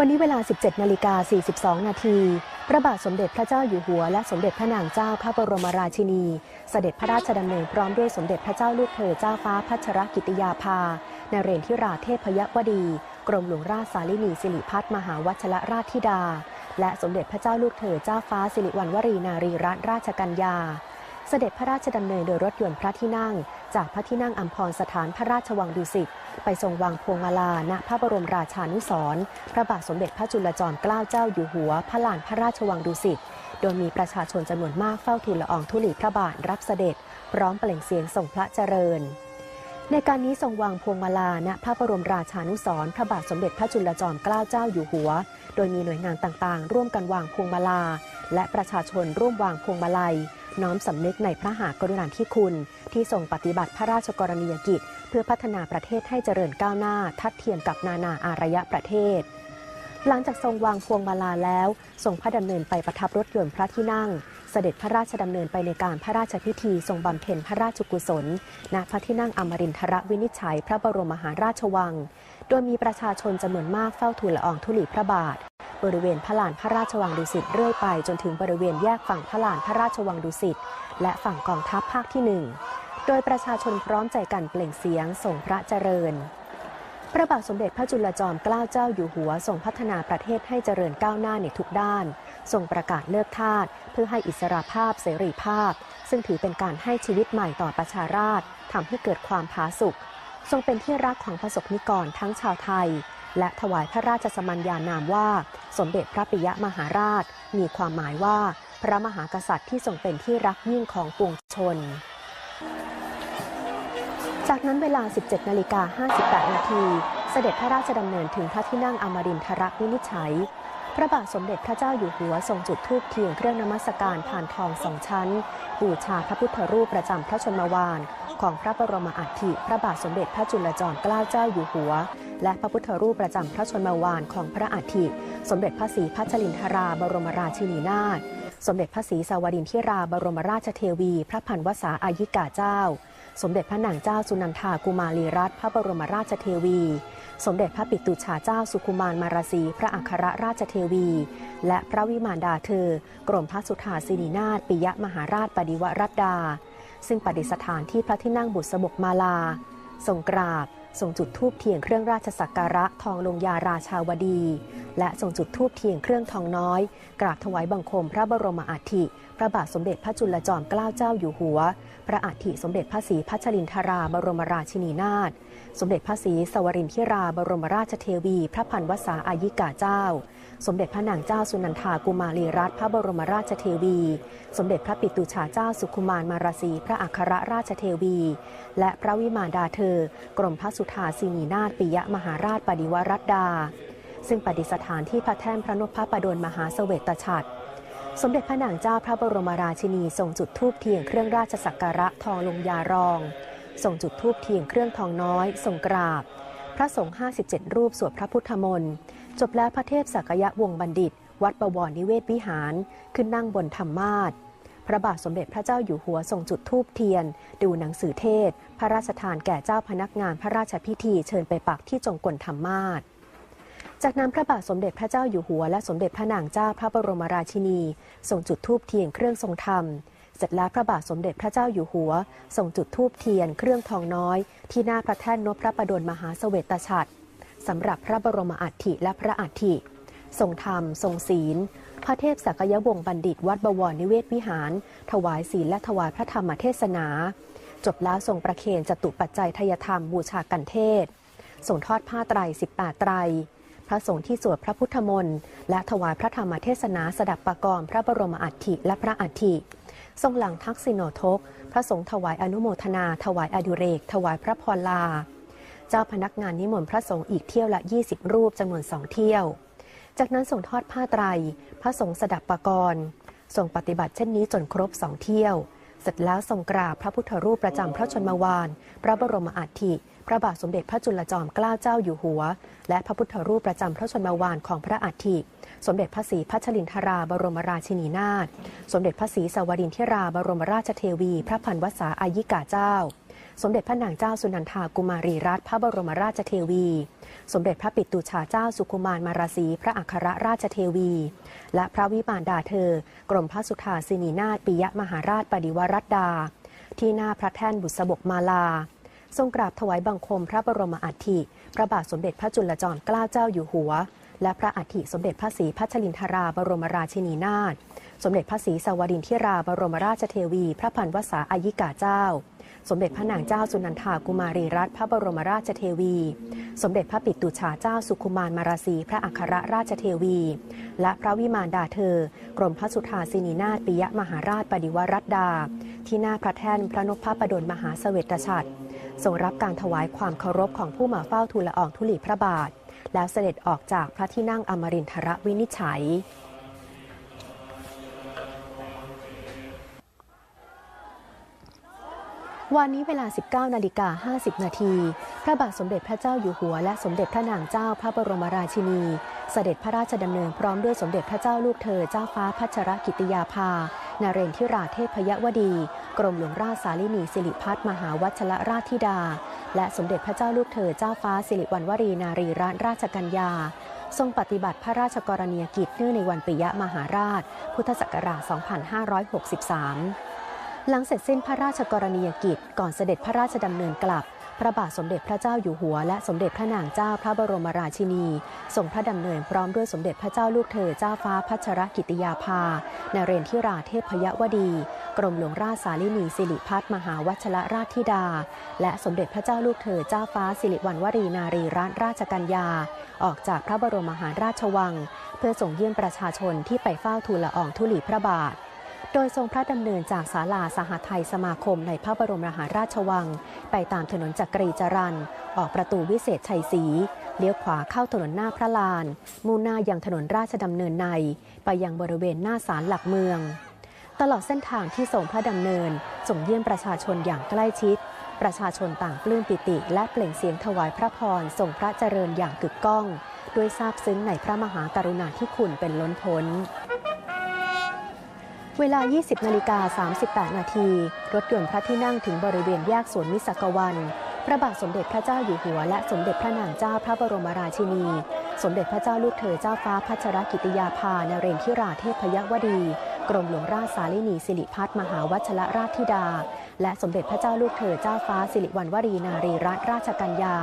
วันนี้เวลา 17นาฬิกา42 นาที พระบาทสมเด็จพระเจ้าอยู่หัว และสมเด็จพระนางเจ้าพระบรมราชินี เสด็จพระราชดำเนินพร้อมด้วยสมเด็จพระเจ้าลูกเธอเจ้าฟ้าพัชรกิติยาภา นเรนทิราเทพยวดี กรมหลวงราชสาลินีสิริพัฒมหาวัชรราชธิดา และสมเด็จพระเจ้าลูกเธอเจ้าฟ้าสิริวัณวรีนารีรัตนราชกัญญา เสด็จพระราชดำเนินโดยรถยนต์พระที่นั่ง จากพระที่นั่งอัมพรสถานพระราชวังดุสิตไปทรงวางพวงมาลาณพระบรมราชานุสร์พระบาทสมเด็จพระจุลจอมเกล้าเจ้าอยู่หัว พระลานพระราชวังดุสิตโดยมีประชาชนจำนวนมากเฝ้าทูลละอองธุลีพระบาทรับเสด็จ พร้อมเปล่งเสียงส่งพระเจริญ ในการนี้ทรงวางพวงมาลาณพระบรมราชานุสร์พระบาทสมเด็จพระจุลจอมเกล้าเจ้าอยู่หัว โดยมีหน่วยงานต่างๆ ร่วมกันวางพวงมาลา และประชาชนร่วมวางพวงมาลัย น้อมสำนึกในพระหากรุณาธิคุณ ที่ทรงปฏิบัติพระราชกรณียกิจ เพื่อพัฒนาประเทศให้เจริญก้าวหน้า ทัดเทียมกับนานาอารยประเทศ หลังจากทรงวางพวงมาลาแล้วทรงพระดำเนินไปประทับรถยนต์พระที่นั่ง เสด็จพระราชดำเนินไปในการพระราชพิธีทรงบำเพ็ญพระราชกุศลณพระที่นั่งอมรินทรวินิจฉัย พระบรมมหาราชวัง โดยมีประชาชนจำนวนมากเฝ้าทูลละอองธุลีพระบาท บริเวณพระลานพระราชวังดุสิตเรื่อยไปจนถึงบริเวณแยกฝั่งพระลานพระราชวังดุสิตและฝั่งกองทัพภาคที่หนึ่งโดยประชาชนพร้อมใจกันเปล่งเสียงส่งพระเจริญ พระบาทสมเด็จพระจุลจอมเกล้าเจ้าอยู่หัวทรงพัฒนาประเทศให้เจริญก้าวหน้าในทุกด้าน ทรงประกาศเลิกทาสเพื่อให้อิสรภาพเสรีภาพ ซึ่งถือเป็นการให้ชีวิตใหม่ต่อประชาราษฎร์ทำให้เกิดความผาสุกทรงเป็นที่รักของประสบนิกรทั้งชาวไทย และถวายพระราชสมัญญานามว่า สมเด็จพระปิยมหาราช มีความหมายว่า พระมหากษัตริย์ที่ทรงเป็นที่รักยิ่งของปวงชน จากนั้นเวลา 17นาฬิกา58 นาที เสด็จพระราชดำเนินถึงพระที่นั่งอมรินทรวินิจฉัย พระบาทสมเด็จพระเจ้าอยู่หัวทรงจุดธูปเทียนเครื่องนมัสการผ่านทองสองชั้น บูชาพระพุทธรูปประจำพระชนมวาน ของพระบรมอัฐิพระบาทสมเด็จพระจุลจอมเกล้าเจ้าอยู่หัว และพระพุทธรูปประจำพระชนมวานของพระอัฐิ สมเด็จพระศรีพัชรินทราบรมราชินีนาถสมเด็จพระศรีสวรินทิราบรมราชเทวี พระพันวษาอายิกาเจ้า สมเด็จพระนางเจ้าสุนันทากุมารีรัตน์พระบรมราชเทวี สมเด็จพระปิตุชาเจ้าสุคุมารมารสี พระอัครราชเทวี และพระวิมานดาเธอ กรมพระสุธาสินีนาถปิยมหาราชปฏิวรัตดา ซึ่งประดิษฐานที่พระที่นั่งบุษบกมาลาทรงกราบ ทรงจุดทูบเทียนเครื่องราชสักการะทองลงยาราชาวดี และทรงจุดทูบเทียนเครื่องทองน้อย กราบถวายบังคมพระบรมอัฐิ พระบาทสมเด็จพระจุลจอมเกล้าเจ้าอยู่หัว พระอัฐิสมเด็จพระศรีพัชรินทราบรมราชินีนาถ สมเด็จพระศรีสวรินทิราบรมราชเทวี พระพันวษาอายิกาเจ้า สมเด็จพระนางเจ้าสุนันทากุมารีรัตน์พระบรมราชเทวี สมเด็จพระปิตุชาเจ้าสุขุมารมาราสีพระอัครราชเทวี และพระวิมานดาเธอ กรมพระสุธาสินีนาถปิยมหาราชปฏิวรัตดา ซึ่งประดิษฐานที่พระแท่นพระนพพระประดลมหาเสวตฉัตร สมเด็จพระนางเจ้าพระบรมราชินีทรงจุดธูปเทียนเครื่องราชสักการะทองลงยารอง ทรงจุดธูปเทียนเครื่องทองน้อย ทรงกราบ พระสงฆ์57 รูปสวดพระพุทธมนต์จบแล้วพระเทพสักยะวงศ์บัณฑิต วัดบวรนิเวศวิหาร ขึ้นนั่งบนธรรมาสพระบาทสมเด็จพระเจ้าอยู่หัวทรงจุดธูปเทียน ดูหนังสือเทศ พระราชทานแก่เจ้าพนักงานพระราชพิธีเชิญไปปักที่จงกลธรรมาส จากนั้นพระบาทสมเด็จพระเจ้าอยู่หัว และสมเด็จพระนางเจ้าพระบรมราชินีทรงจุดธูปเทียนเครื่องทรงธรรม เสร็จแล้วพระบาทสมเด็จพระเจ้าอยู่หัวทรงจุดธูปเทียนเครื่องทองน้อย ที่หน้าพระแท่นนพพระประดลมหาเสวตฉัตรสำหรับพระบรมอัฐิและพระอัฐิทรงธรรม ทรงศีล พระเทพสักยวงศ์บัณฑิตวัดบวรนิเวศวิหาร ถวายศีลและถวายพระธรรมเทศนา จบแล้วทรงประเคนจตุปัจจัยทยธรรมบูชากันเทศส่งทอดผ้าไตร 18 ไตร พระสงฆ์ที่สวดพระพุทธมนต์และถวายพระธรรมเทศนาสดับประกรณ์พระบรมอัฐิและพระอัฐิทรงหลังทักษิโนทก พระสงฆ์ถวายอนุโมทนา ถวายอดุเรก ถวายพระพรลา เจ้าพนักงานนิมนต์พระสงฆ์อีกเที่ยวละ 20 รูปจำนวนสองเที่ยว จากนั้นส่งทอดผ้าไตร พระสงฆ์สดับประกรณ์ทรงปฏิบัติเช่นนี้จนครบสองเที่ยว เสร็จแล้วทรงกราบพระพุทธรูปประจำพระชนมวาน พระบรมอัฐิ พระบาทสมเด็จพระจุลจอมเกล้าเจ้าอยู่หัว และพระพุทธรูปประจำพระชนมวานของพระอัฐิ สมเด็จพระศรีพัชรินทราบรมราชินีนาถ สมเด็จพระศรีสวรินทิราบรมราชเทวี พระพันวษาอายิกาเจ้า สมเด็จพระนางเจ้าสุนันทากุมารีรัตน์พระบรมราชเทวี สมเด็จพระปิตุชาเจ้าสุกุมารมาราศีพระอัครราชเทวี และพระวิมานดาเธอ กรมพระสุธาสินีนาถปิยมหาราชปดิวรัตดา ที่หน้าพระแท่นบุษบกมาลา ทรงกราบถวายบังคมพระบรมอัฐิพระบาทสมเด็จพระจุลจอมเกล้าเจ้าอยู่หัว และพระอัฐิสมเด็จพระศรีพัชรินทราบรมราชินีนาถสมเด็จพระศรีสวรินทิราบรมราชเทวี พระพันวษาอายิกาเจ้า สมเด็จพระนางเจ้าสุนันทากุมารีรัตน์พระบรมราชเทวี สมเด็จพระปิตุชาเจ้าสุขุมารมาราศีพระอัครราชเทวี และพระวิมานดาเธอ กรมพระสุธาสินีนาถปิยมหาราชปดิวรัตดา ที่หน้าพระแท่นพระนพพระประดลมหาเสวตฉัตร ทรงรับการถวายความเคารพของผู้มาเฝ้าทูลละอองธุลีพระบาท แล้วเสด็จออกจากพระที่นั่งอมรินทรวินิจฉัยวันนี้เวลา 19 นาฬิกา 50 นาที พระบาทสมเด็จพระเจ้าอยู่หัว และสมเด็จพระนางเจ้าพระบรมราชินี เสด็จพระราชดำเนินพร้อมด้วยสมเด็จพระเจ้าลูกเธอเจ้าฟ้าพัชรกิติยาภา นเรนทิราเทพยวดี กรมหลวงราชสาลินีสิริพัฒมหาวัชรราชธิดา และสมเด็จพระเจ้าลูกเธอเจ้าฟ้าสิริวัณวรีนารีรัตนราชกัญญา ทรงปฏิบัติพระราชกรณียกิจเนื่องในวันปิยมหาราช พุทธศักราช 2563 หลังเสร็จสิ้นพระราชกรณียกิจก่อนเสด็จพระราชดำเนินกลับ พระบาทสมเด็จพระเจ้าอยู่หัว และสมเด็จพระนางเจ้าพระบรมราชินีทรงพระดำเนินพร้อมด้วยสมเด็จพระเจ้าลูกเธอเจ้าฟ้าพัชรกิติยาภานเรนทิราเทพยวดี กรมหลวงราชสาลินีสิริพัฒมหาวัชรราชธิดา และสมเด็จพระเจ้าลูกเธอเจ้าฟ้าสิริวัณวรีนารีรัตนราชกัญญา ออกจากพระบรมมหาราชวัง เพื่อส่งเยี่ยมประชาชนที่ไปเฝ้าทูลละอองธุลีพระบาท โดยทรงพระดำเนินจากศาลาสหไทยสมาคมในพระบรมมหาราชวัง ไปตามถนนจักรีจรันออกประตูวิเศษชัยศรีเลี้ยวขวาเข้าถนนหน้าพระลาน มุ่งหน้ายังถนนราชดำเนินใน ไปยังบริเวณหน้าศาลหลักเมือง ตลอดเส้นทางที่ทรงพระดำเนินส่งเยี่ยมประชาชนอย่างใกล้ชิด ประชาชนต่างปลื้มปิติ และเปล่งเสียงถวายพระพรส่งพระเจริญอย่างกึกก้อง ด้วยซาบซึ้งในพระมหากรุณาธิคุณเป็นล้นพ้น เวลา 20 นาฬิกา 38 นาที รถยนต์พระที่นั่งถึงบริเวณแยกสวนมิสกวัน พระบาทสมเด็จพระเจ้าอยู่หัว และสมเด็จพระนางเจ้าพระบรมราชินี สมเด็จพระเจ้าลูกเธอเจ้าฟ้าพัชรกิติยาภานเรนทิราเทพยวดี กรมหลวงราชสาลินีสิริพัฒมหาวัชรราชธิดา และสมเด็จพระเจ้าลูกเธอเจ้าฟ้าสิริวัณวรีนารีรัตนราชกัญญา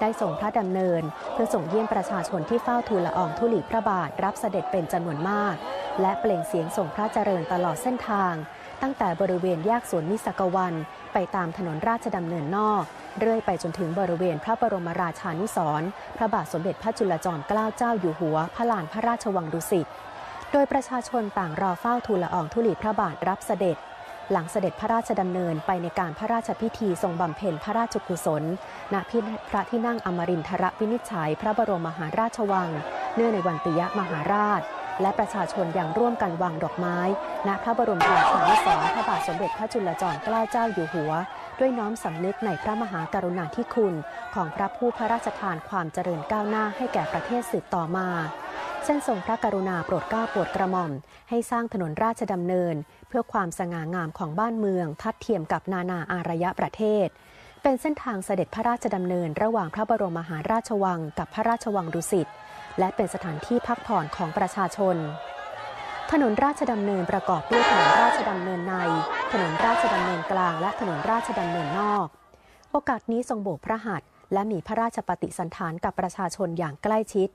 ได้ส่งพระดำเนิน เพื่อส่งเยี่ยมประชาชนที่เฝ้าทูลละอองธุลีพระบาทรับเสด็จเป็นจำนวนมาก และเปล่งเสียงส่งพระเจริญตลอดเส้นทาง ตั้งแต่บริเวณแยกสวนมิสกวัน ไปตามถนนราชดำเนินนอก เรื่อยไปจนถึงบริเวณพระบรมราชานุสรณ์พระบาทสมเด็จพระจุลจอมเกล้าเจ้าอยู่หัว พระลานพระราชวังดุสิตโดยประชาชนต่างรอเฝ้าทูลละอองธุลีพระบาทรับเสด็จ หลังเสด็จพระราชดำเนินไปในการพระราชพิธีทรงบำเพ็ญพระราชกุศล ณพิพระที่นั่งอมรินทรวินิจฉัย พระบรมมหาราชวัง เนื่องในวันปิยมหาราช และประชาชนยังร่วมกันวางดอกไม้ณพระบรมราชานุสรณ์พระบาทสมเด็จพระจุลจอมเกล้าเจ้าอยู่หัว ด้วยน้อมสำนึกในพระมหากรุณาธิคุณ ของพระผู้พระราชทานความเจริญก้าวหน้าให้แก่ประเทศสืบต่อมาเส้นทรงพระกรุณาโปรดเกล้าโปรดกระหม่อม ให้สร้างถนนราชดำเนิน เพื่อความสง่างามของบ้านเมือง ทัดเทียมกับนานาอารยะประเทศ เป็นเส้นทางเสด็จพระราชดำเนิน ระหว่างพระบรมมหาราชวังกับพระราชวังดุสิต และเป็นสถานที่พักผ่อนของประชาชน ถนนราชดำเนินประกอบด้วยถนนราชดำเนินใน ถนนราชดำเนินกลาง และถนนราชดำเนินนอก โอกาสนี้ทรงโบกพระหัตถ์และมีพระราชปฏิสันถานกับประชาชนอย่างใกล้ชิด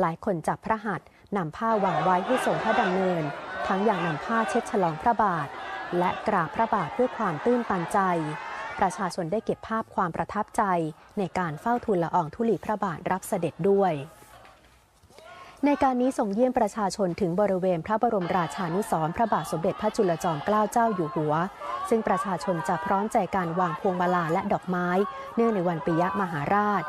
หลายคนจับพระหัตถ์นำผ้าวางไว้ให้ทรงพระดำเนิน ทั้งอย่างนำผ้าเช็ดฉลองพระบาท และกราบพระบาทด้วยความตื้นตันใจประชาชนได้เก็บภาพความประทับใจในการเฝ้าทูลละอองธุลีพระบาทรับเสด็จด้วย ในการนี้ส่งเยี่ยมประชาชนถึงบริเวณพระบรมราชานุสรพระบาทสมเด็จพระจุลจอมเกล้าเจ้าอยู่หัว ซึ่งประชาชนจะพร้อมใจการวางพวงมาลาและดอกไม้ เนื่องในวันปิยมหาราช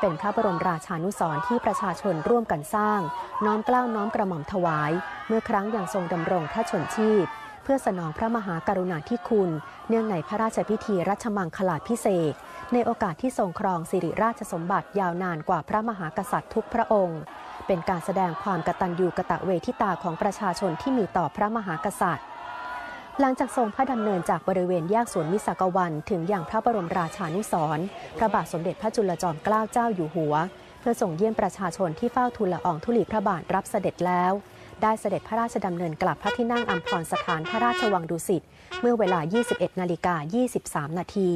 เป็นพระบรมราชานุสรที่ประชาชนร่วมกันสร้าง น้อมเกล้าน้อมกระหม่อมถวาย เมื่อครั้งยังทรงดำรงพระชนชีพ เพื่อสนองพระมหากรุณาธิคุณ เนื่องในพระราชพิธีรัชมังคลาพิเศษในโอกาสที่ทรงครองสิริราชสมบัติยาวนานกว่าพระมหากษัตริย์ทุกพระองค์ เป็นการแสดงความกตัญญูกะตะเวทิตาของประชาชนที่มีต่อพระมหากษัตริย์ หลังจากทรงพระดำเนินจากบริเวณแยกสวนมิสากวัน ถึงอย่างพระบรมราชานุสรพระบาทสมเด็จพระจุลจอมเกล้าเจ้าอยู่หัว เพื่อส่งเยี่ยมประชาชนที่เฝ้าทูลละอองธุลีพระบาทรับเสด็จแล้ว ได้เสด็จพระราชดำเนินกลับพระที่นั่งอัมพรสถานพระราชวังดุสิตเมื่อเวลา 21 นาฬิกา 23 นาที